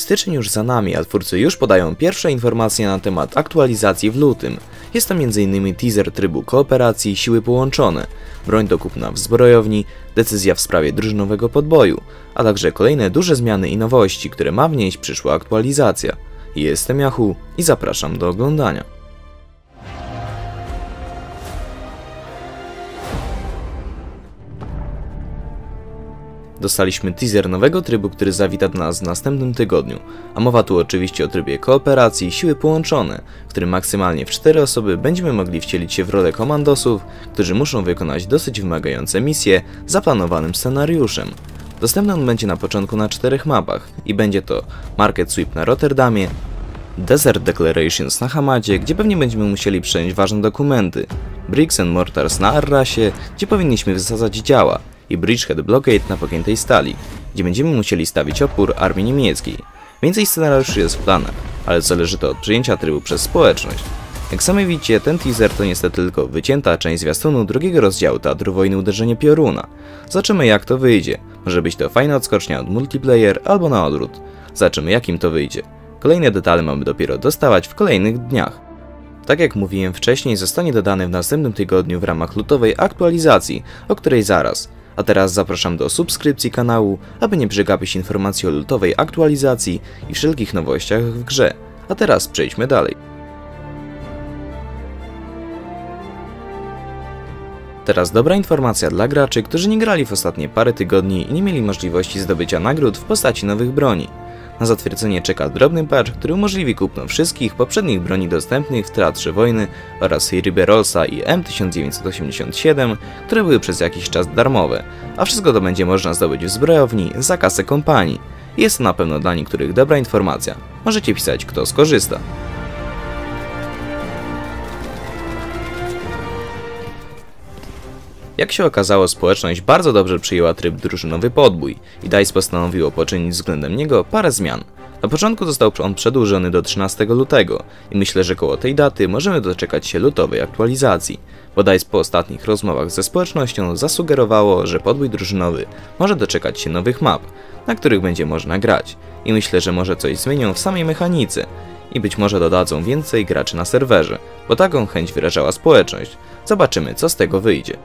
Styczeń już za nami, a twórcy już podają pierwsze informacje na temat aktualizacji w lutym. Jest to m.in. teaser trybu kooperacji Siły Połączone, broń do kupna w zbrojowni, decyzja w sprawie drużynowego podboju, a także kolejne duże zmiany i nowości, które ma wnieść przyszła aktualizacja. Jestem Yahoo i zapraszam do oglądania. Dostaliśmy teaser nowego trybu, który zawita do nas w następnym tygodniu, a mowa tu oczywiście o trybie kooperacji Siły Połączone, w którym maksymalnie w 4 osoby będziemy mogli wcielić się w rolę komandosów, którzy muszą wykonać dosyć wymagające misje zaplanowanym scenariuszem. Dostępny on będzie na początku na czterech mapach i będzie to Market Sweep na Rotterdamie, Desert Declarations na Hamadzie, gdzie pewnie będziemy musieli przejąć ważne dokumenty, Bricks and Mortars na Arrasie, gdzie powinniśmy wysadzać działa i Bridgehead Blockade na pogiętej stali, gdzie będziemy musieli stawić opór armii niemieckiej. Więcej scenariuszy jest w planach, ale zależy to od przyjęcia trybu przez społeczność. Jak sami widzicie, ten teaser to niestety tylko wycięta część zwiastunu drugiego rozdziału Teatru Wojny Uderzenie Pioruna. Zobaczymy jak to wyjdzie. Może być to fajna odskocznia od multiplayer albo na odwrót. Zobaczymy jakim to wyjdzie. Kolejne detale mamy dopiero dostawać w kolejnych dniach. Tak jak mówiłem wcześniej, zostanie dodany w następnym tygodniu w ramach lutowej aktualizacji, o której zaraz. A teraz zapraszam do subskrypcji kanału, aby nie przegapić informacji o lutowej aktualizacji i wszelkich nowościach w grze. A teraz przejdźmy dalej. Teraz dobra informacja dla graczy, którzy nie grali w ostatnie parę tygodni i nie mieli możliwości zdobycia nagród w postaci nowych broni. Na zatwierdzenie czeka drobny patch, który umożliwi kupno wszystkich poprzednich broni dostępnych w Teatrze Wojny oraz Riberolsa i M1987, które były przez jakiś czas darmowe, a wszystko to będzie można zdobyć w zbrojowni za kasę kompanii. Jest to na pewno dla niektórych dobra informacja. Możecie pisać kto skorzysta. Jak się okazało, społeczność bardzo dobrze przyjęła tryb drużynowy podbój i DICE postanowiło poczynić względem niego parę zmian. Na początku został on przedłużony do 13 lutego i myślę, że koło tej daty możemy doczekać się lutowej aktualizacji, bo DICE po ostatnich rozmowach ze społecznością zasugerowało, że podbój drużynowy może doczekać się nowych map, na których będzie można grać i myślę, że może coś zmienią w samej mechanice i być może dodadzą więcej graczy na serwerze, bo taką chęć wyrażała społeczność. Zobaczymy co z tego wyjdzie.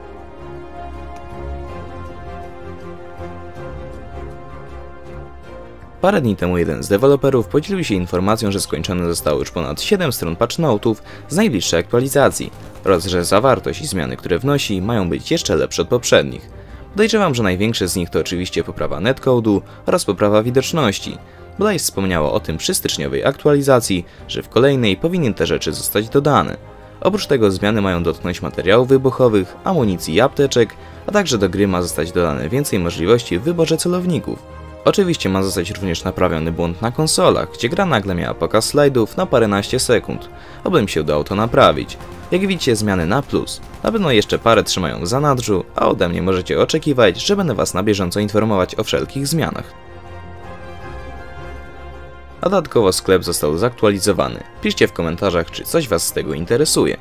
Parę dni temu jeden z deweloperów podzielił się informacją, że skończone zostało już ponad 7 stron patchnotów z najbliższej aktualizacji oraz że zawartość i zmiany, które wnosi mają być jeszcze lepsze od poprzednich. Podejrzewam, że największe z nich to oczywiście poprawa netcode'u oraz poprawa widoczności. Bodaj wspomniało o tym przy styczniowej aktualizacji, że w kolejnej powinien te rzeczy zostać dodane. Oprócz tego zmiany mają dotknąć materiałów wybuchowych, amunicji i apteczek, a także do gry ma zostać dodane więcej możliwości w wyborze celowników. Oczywiście ma zostać również naprawiony błąd na konsolach, gdzie gra nagle miała pokaz slajdów na paręnaście sekund, obym się udało to naprawić. Jak widzicie zmiany na plus, na pewno jeszcze parę trzymają w zanadrzu, a ode mnie możecie oczekiwać, że będę was na bieżąco informować o wszelkich zmianach. A dodatkowo sklep został zaktualizowany. Piszcie w komentarzach, czy coś was z tego interesuje.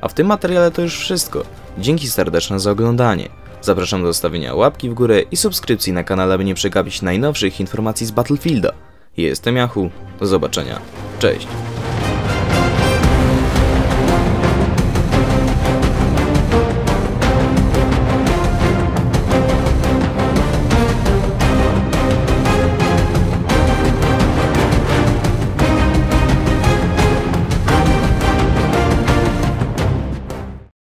A w tym materiale to już wszystko. Dzięki serdeczne za oglądanie. Zapraszam do zostawienia łapki w górę i subskrypcji na kanale, by nie przegapić najnowszych informacji z Battlefielda. Jestem Yahoo, do zobaczenia, cześć.